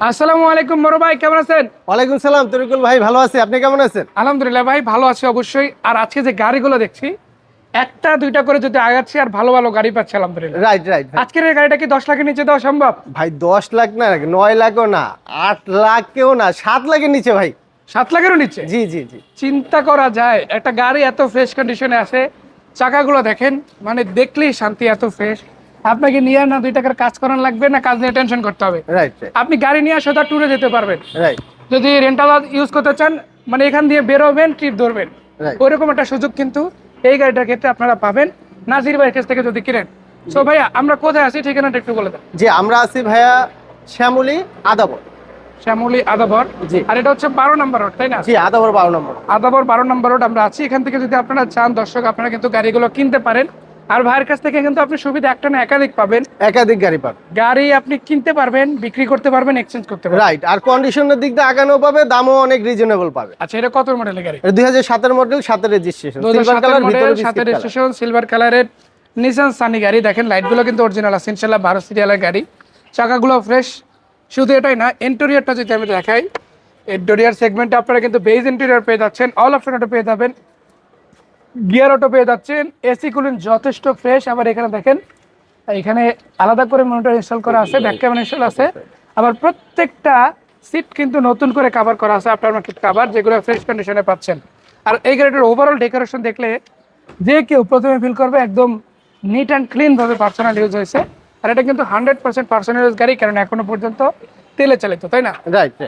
আসসালামু আলাইকুম বড় ভাই কেমন আছেন? ওয়ালাইকুম সালাম তরিকুল ভাই ভালো আছি। আপনি কেমন আছেন? আলহামদুলিল্লাহ ভাই ভালো আছি অবশ্যই। আর আজকে যে গাড়িগুলো দেখছি একটা দুইটা করে যদি আগাচ্ছি আর ভালো ভালো গাড়ি পাচ্ছি আলহামদুলিল্লাহ। রাইট রাইট আজকের এই গাড়িটা কি দশ লাখের নিচে দেওয়া সম্ভব? ভাই দশ লাখ না নয় লাখও না আট লাখেও না সাত লাখের নিচে ভাই। সাত লাখেরও নিচে? জি জি জি। চিন্তা করা যায় একটা গাড়ি এত ফ্রেশ কন্ডিশনে আছে চাকাগুলো দেখেন মানে দেখলেই শান্তি এত ফ্রেশ আপনাকে নিয়ে না দুই টাকার কাজ করানো লাগবে না কাজ নিয়ে টেনশন করতে হবে। রাইট আপনি গাড়ি নিয়ে সোজা ট্যুরে যেতে পারবেন। রাইট যদি রেন্টাল ইউজ করতে চান মানে এখান দিয়ে বেরোবেন ট্রিপ ধরবেন। ওইরকম একটা সুযোগ কিন্তু এই গাড়িটার ক্ষেত্রে আপনারা পাবেন। নাজির ভাইয়ের কাছ থেকে যদি কিনেন। সো ভাইয়া আমরা কোথায় আছি ঠিকানাটা একটু বলে দেন। জি আমরা আছি ভাইয়া শ্যামলী আদাবর। শ্যামলী আদাবর। জি। আর এটা হচ্ছে বারো নম্বর রোড তাই না? জি আদাবর বারো নম্বর আদাবর বারো নম্বর রোড আমরা আছি। এখান থেকে যদি আপনারা চান দর্শক আপনারা কিন্তু গাড়িগুলো কিনতে পারেন। আর ভাইয়ের কাছ থেকে কিন্তু আপনি সুবিধা একটা না একাধিক পাবেন। একাধিক গাড়ি পাবেন। গাড়ি আপনি কিনতে পারবেন বিক্রি করতে পারবেন এক্সচেঞ্জ করতে পারবেন। রাইট আর কন্ডিশনের দিক দিয়ে আগানো পাবে দামও অনেক রিজনেবল পাবে। আচ্ছা এটা কত মডেলের গাড়ি? এটা দুই হাজার সাতের মডেল সাতের রেজিস্ট্রেশন হাজার সাতের মডেল সাতের রেজিস্ট্রেশন সিলভার কালারের নিসান সানি গাড়ি। দেখেন লাইটগুলো কিন্তু অরিজিনাল আছে ইনশাল্লাহ বারো সিরিয়ালের গাড়ি। চাকাগুলো ফ্রেশ শুধু এটাই না ইন্টেরিয়রটা যদি আমি দেখাই ইন্টেরিয়র সেগমেন্টে আপনারা কিন্তু বেজ ইন্টেরিয়র পেয়ে যাচ্ছেন অল অপশন পেয়ে যাবেন। গিয়ার অটো পেয়ে যাচ্ছেন। এসি কুলিং যথেষ্ট ফ্রেশ আবার এখানে দেখেন এখানে আলাদা করে মনিটর ইনস্টল করা আছে ব্যাক ক্যামেরা ইনস্টল আছে। আবার প্রত্যেকটা সিট কিন্তু নতুন করে কভার করা আছে আফটার মার্কেট কভার যেগুলো ফ্রেশ কন্ডিশনে পাচ্ছেন। আর এই গাড়িটার ওভারঅল ডেকোরেশন দেখলে যে কেউ প্রথমে ফিল করবে একদম নিট অ্যান্ড ক্লিন ভাবে পার্সোনাল ইউজ হয়েছে। আর এটা কিন্তু হান্ড্রেড পার্সেন্ট পার্সোনাল ইউজ গাড়ি কারণ এখনও পর্যন্ত তেলে চালিত তাই না?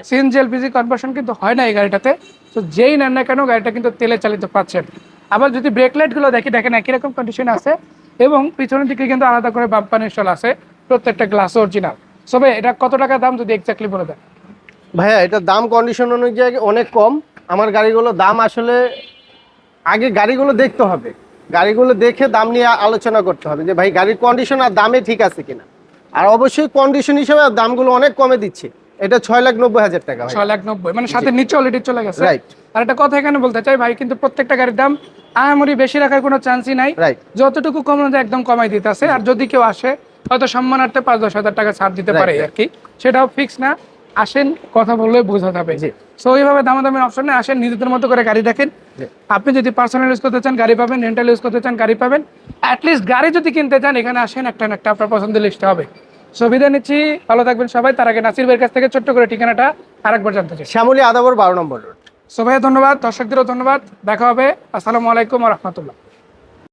সিএনজি এলপিজি কনভার্সন কিন্তু হয় না এই গাড়িটাতে। তো যেই নেন না কেন গাড়িটা কিন্তু তেলে চালিত পাচ্ছেন। আবার যদি ব্রেক লাইটগুলো দেখি দেখেন একই রকম কন্ডিশন আছে এবং পিছনের দিকে কিন্তু আলাদা করে বাম্পার ইনস্টল আছে প্রত্যেকটা গ্লাস অরিজিনাল সবে এটা কত টাকা দাম যদি এক্স্যাক্টলি বলে দেন? ভাইয়া এটার দাম কন্ডিশন অনুযায়ী অনেক কম। আমার গাড়িগুলো দাম আসলে আগে গাড়িগুলো দেখতে হবে। গাড়িগুলো দেখে দাম নিয়ে আলোচনা করতে হবে যে ভাই গাড়ির কন্ডিশন আর দামে ঠিক আছে কিনা? আর অবশ্যই কন্ডিশন হিসেবে দামগুলো অনেক কমে দিচ্ছে। এটা ছয় লাখ নব্বই হাজার টাকা ছয় লাখ নব্বই মানে সাথে নিচে অলরেডি চলে গেছে। Right. আর একটা কথা এখানে বলতে চাই ভাই কিন্তু প্রত্যেকটা গাড়ির দাম আহামরি বেশি রাখার কোনো চান্সই নাই। যতটুকু কমানো যায় একদম কমাই দিতে আছে আর যদি কেউ আসে হয়তো সম্মানার্থে পাঁচ দশ হাজার টাকা ছাড় দিতে পারে আর কি। সেটাও ফিক্স না। আসেন কথা বললে বোঝা যাবে। সো এইভাবে দামাদামি অপশনে আসেন নিজেদের মতো করে গাড়ি দেখেন। আপনি যদি পার্সোনাল ইউজ করতে চান গাড়ি পাবেন রেন্টাল ইউজ করতে চান গাড়ি পাবেন। অ্যাটলিস্ট গাড়ি যদি কিনতে চান এখানে আসেন একটা না একটা আপনার পছন্দের লিস্টে হবে। সুবিধা নিচ্ছি। ভালো থাকবেন সবাই। তার আগে নাসির ভাইয়ের কাছ থেকে ছোট্ট করে ঠিকানাটা আরেকবার জানতে চাই। শ্যামলী আদাবর বারো নম্বর রোড সো ভাইয়া ধন্যবাদ দর্শকদেরও ধন্যবাদ। দেখা হবে। আসসালামু আলাইকুম রহমতুল্লাহ।